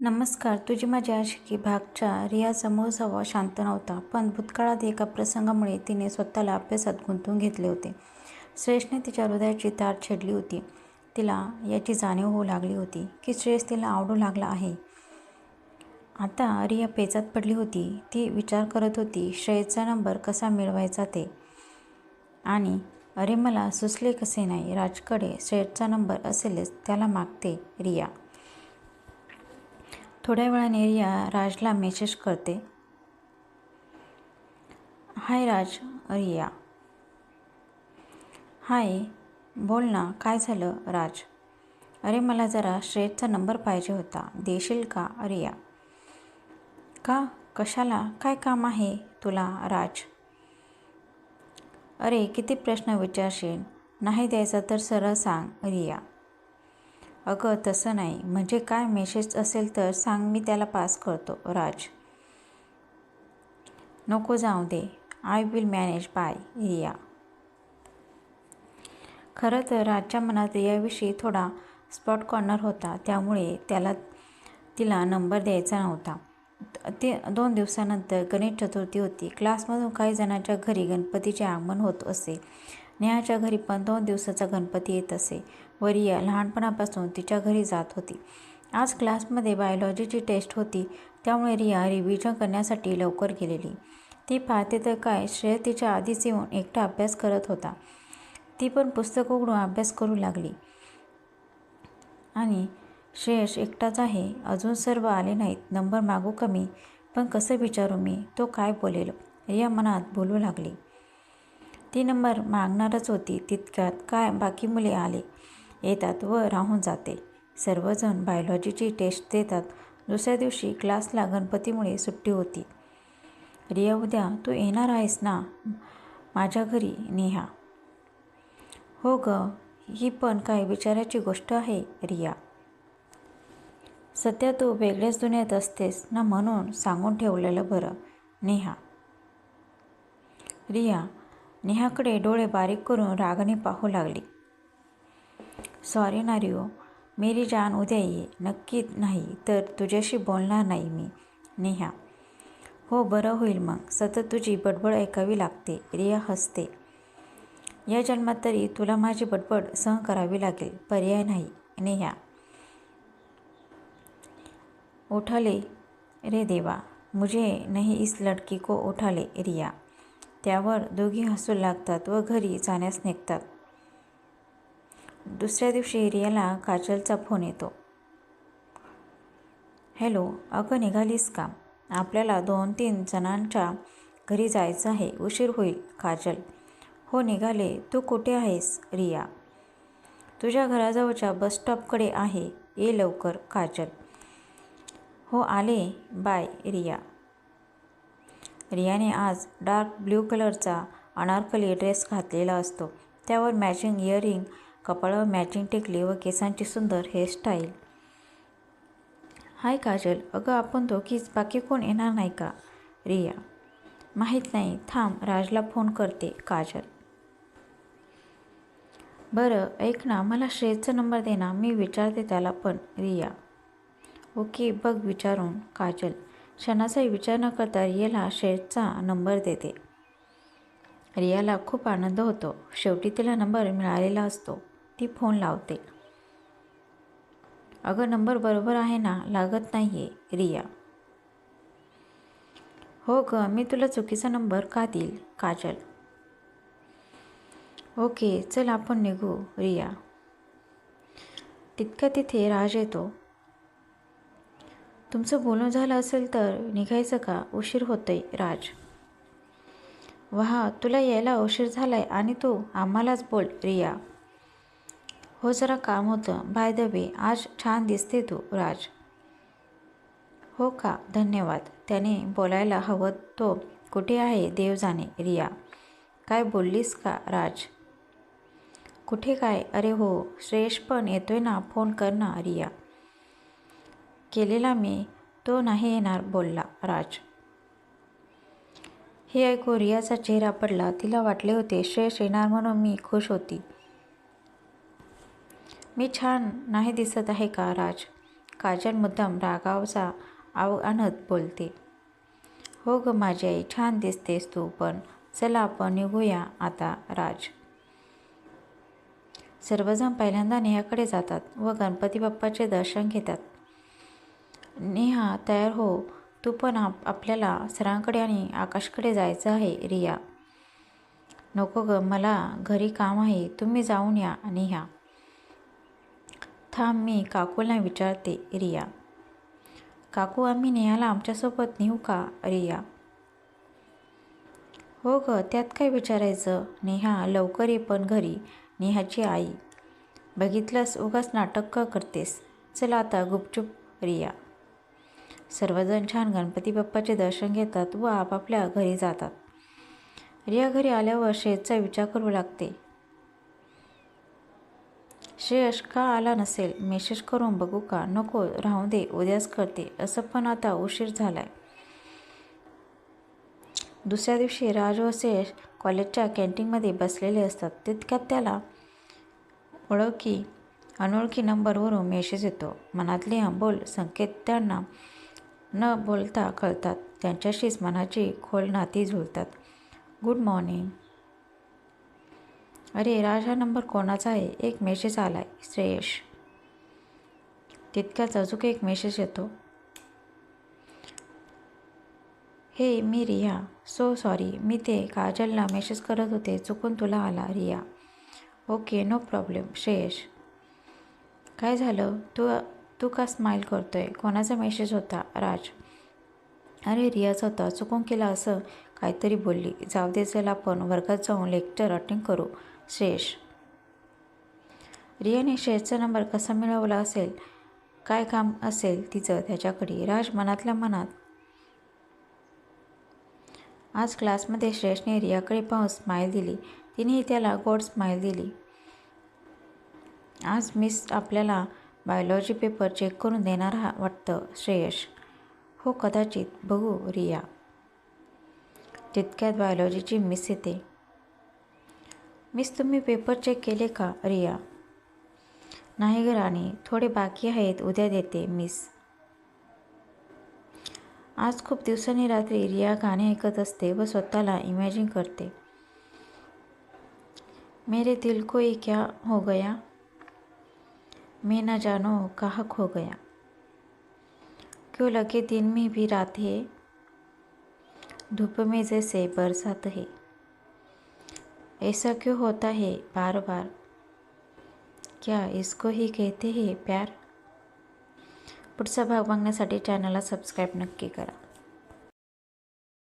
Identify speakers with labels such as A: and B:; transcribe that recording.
A: नमस्कार तुझी माझी आशिकी भागच्या रियाचा मूळ स्वभाव शांत नव्हता पण भूतकाळात एका प्रसंगामुळे तिने स्वतःला अभ्यासात गुंतवून घेतले होते. श्रेष्ठने तिच्या हृदयाची तार छेडली होती. तिला याची जाणीव होऊ लागली होती की श्रेयस तिला आवडू लागला आहे. आता रिया पेचात पडली होती. ती विचार करत होती श्रेयसचा नंबर कसा मिळवायचा ते? आणि अरे मला सुचले कसे नाही? राजकडे श्रेयसचा नंबर असेलच त्याला मागते रिया. थोड्या वेळाने रिया राजला मेसेज करते. हाय राज रिया. हाय बोल ना काय झालं राज? अरे मला जरा श्रेयसचा नंबर पाहिजे होता. देशील का रिया? का? कशाला? काय काम आहे तुला राज? अरे किती प्रश्न विचारशील. नाही द्यायचा तर सरळ सांग रिया. अगं तसं नाही. म्हणजे काय मेसेज असेल तर सांग मी त्याला पास करतो. राज. नको जाऊ दे. I will manage bye Riya. खरं तर राजच्या मनात रियाविषयी थोडा स्पॉट कॉर्नर होता. त्यामुळे त्याला तिला नंबर द्यायचा नव्हता. ते दोन दिवसानंतर गणेश चतुर्थी होती. क्लासमधून काही जणांच्या घरी गणपतीचे आगमन होत असे. नेहाच्या घरी पण दोन दिवसाचा गणपती येत असे. व रिया लहानपणापासून तिच्या घरी जात होती. आज क्लासमध्ये बायोलॉजीची टेस्ट होती त्यामुळे रिया रिव्हिजन करण्यासाठी लवकर गेलेली. ती पाहते तर काय श्रेय तिच्या आधीच येऊन एकटा अभ्यास करत होता. ती पण पुस्तक उघडून अभ्यास करू लागली. आणि श्रेयश एकटाच आहे अजून सर्व आले नाहीत नंबर मागू कमी. पण कसं विचारू मी तो काय बोलेल? रिया मनात बोलू लागली. ती नंबर मागणारच होती तितक्यात काय बाकी मुले आले? येतात व राहून जाते. सर्वजण बायोलॉजीची टेस्ट देतात. दुसऱ्या दिवशी क्लासला गणपतीमुळे सुट्टी होती. रिया उद्या तू येणार आहेस ना? माझ्या घरी नेहा. हो ग ही पण काय विचाराची गोष्ट आहे रिया. सध्या तू वेगळ्याच दुनियेत असतेस ना म्हणून सांगून ठेवलेलं बरं नेहा. रिया नेहाकडे डोळे बारीक करून रागाने पाहू लागली. सॉरी ना रिओ मेरी जान उद्या ये. नक्की नाही तर तुझ्याशी बोलणार नाही मी. नेहा. हो बरं होईल मग. सतत तुझी बडबड ऐकावी लागते. रिया हसते. या जन्मात तरी तुला माझी बडबड सहन करावी लागेल. पर्याय नाही. नेहा. उठाले. रे देवा. मुझे नहीं इस लड़की को उठाले रिया. त्यावर दोघी हसू लागतात व घरी जाण्यास निघतात. दुसऱ्या दिवशी रियाला काजलचा फोन येतो. हॅलो अगं निघालीस का? आपल्याला दोन तीन जणांच्या घरी जायचं आहे. उशीर होईल काजल. हो निघाले. तू कुठे आहेस रिया? तुझ्या घराजवळच्या बसस्टॉपकडे आहे. ये लवकर काजल. हो आले. बाय रिया. रियाने आज डार्क ब्ल्यू कलरचा अनारकली ड्रेस घातलेला असतो. त्यावर मॅचिंग इयरिंग कपाळावर मॅचिंग टेकली व केसांची सुंदर हेअरस्टाईल हाय काजल अगं आपण दोघीच बाकी कोण येणार नाही का? रिया. माहीत नाही. थांब राजला फोन करते काजल. बरं ऐक ना मला श्रेयचा नंबर दे ना मी विचारते त्याला पण रिया. ओके बघ विचारून काजल. क्षणाचाही विचार न करता रियाला श्रेयचा नंबर देते. रियाला खूप आनंद होतो. शेवटी तिला नंबर मिळालेला असतो. ती फोन लावते. अगं नंबर बरोबर आहे ना? लागत नाही आहे रिया. हो ग मी तुला चुकीचा नंबर का देईल काजल? ओके चल आपण निघू रिया. तितक्या तिथे राज येतो. तुमचं बोलणं झालं असेल तर निघायचं का? उशीर होतंय राज. वाह तुला यायला उशीर झालाय आणि तू आम्हालाच बोल रिया. हो जरा काम होतं. बाय द वे आज छान दिसते तू राज. हो का? धन्यवाद. त्याने बोलायला हवं तो कुठे आहे देव जाणे रिया. काय बोललीस का राज? कुठे काय? अरे हो श्रेयश पण येतोय ना फोन कर ना रिया. केलेला मी तो नाही येणार बोलला राज. हे ऐकू रियाचा चेहरा पडला. तिला वाटले होते श्रेयश येणार म्हणून मी खुश होती. मी छान नाही दिसत आहे का राज? काजल मुद्दाम रागावचा आव आणत बोलते. हो ग माझी आई छान दिसतेस तू पण चला आपण निघूया आता राज. सर्वजण पहिल्यांदा नेहाकडे जातात व गणपती बाप्पाचे दर्शन घेतात. नेहा तयार हो. तू पण आप आपल्याला सरांकडे आणि आकाशकडे जायचं आहे रिया. नको ग मला घरी काम आहे. तुम्ही जाऊन या नेहा. थांब मी काकूला विचारते रिया. काकू आम्ही नेहाला आमच्यासोबत नेऊ का रिया? हो ग त्यात काय विचारायचं? नेहा लवकर ये पण घरी नेहाची आई. बघितलंस उगाच नाटक का करतेस? चला आता गुपचूप रिया. सर्वजण छान गणपती बाप्पाचे दर्शन घेतात व आपापल्या घरी जातात. रिया घरी आल्यावर शेजचा विचार करू लागते. श्रेयस का आला नसेल मेसेज करून बघू का? नको राहू दे उद्याच करते असं पण आता उशीर झालाय. दुसऱ्या दिवशी राज व श्रेयस कॉलेजच्या कॅन्टीनमध्ये बसलेले असतात. तितक्यात त्याला ओळखी अनोळखी नंबरवरून मेसेज येतो. मनातले अंबोल संकेत त्यांना न बोलता कळतात. त्यांच्याशीच मनाची खोल नाती झुलतात गुड मॉर्निंग अरे राज हा नंबर कोणाचा आहे? एक मेसेज आला आहे श्रेयश. तितक्याच अजून एक मेसेज येतो. हे मी रिया. सो सॉरी मी ते काजलला मेसेज करत होते. चुकून तुला आला Riya. Okay no problem Shreyash. काय झालं? तू तू का स्माईल करतोय? कोणाचा मेसेज होता? राज. अरे रियाचा होता. चुकून केला असं काहीतरी बोलली. जाऊ दे चला आपण वर्गात जाऊन लेक्चर अटेंड करू. श्रेयश रियाने शेषचा नंबर कसा मिळवला असेल काय काम असेल तिचं त्याच्याकडे राज मनातल्या मनात. आज क्लासमध्ये श्रेयसने रियाकडे पाहून स्माईल दिली. तिनेही त्याला गोड स्माईल दिली. आज मिस आपल्याला बायोलॉजी पेपर चेक करून देणार हा वाटतं श्रेयश. हो कदाचित. बघू रिया. तितक्यात बायोलॉजीची मिस येते. मिस तुम्ही पेपर चेक केले का रिया? नाही ग राणी थोडे बाकी आहेत उद्या देते मिस आज खूप दिवसांनी रात्री रिया गाणे ऐकत असते व स्वतःला इमॅजिन करते. मेरे दिल को ये क्या हो गया? मैं ना जानो कहा खो हो गया? क्यों लगे दिन में भी रात है? धूप में जैसे बरसात है। ऐसा क्यों होता है बार बार क्या इसको ही कहते हैं प्यार? पुढचा भाग बघण्यासाठी चॅनलला सबस्क्राईब नक्की करा.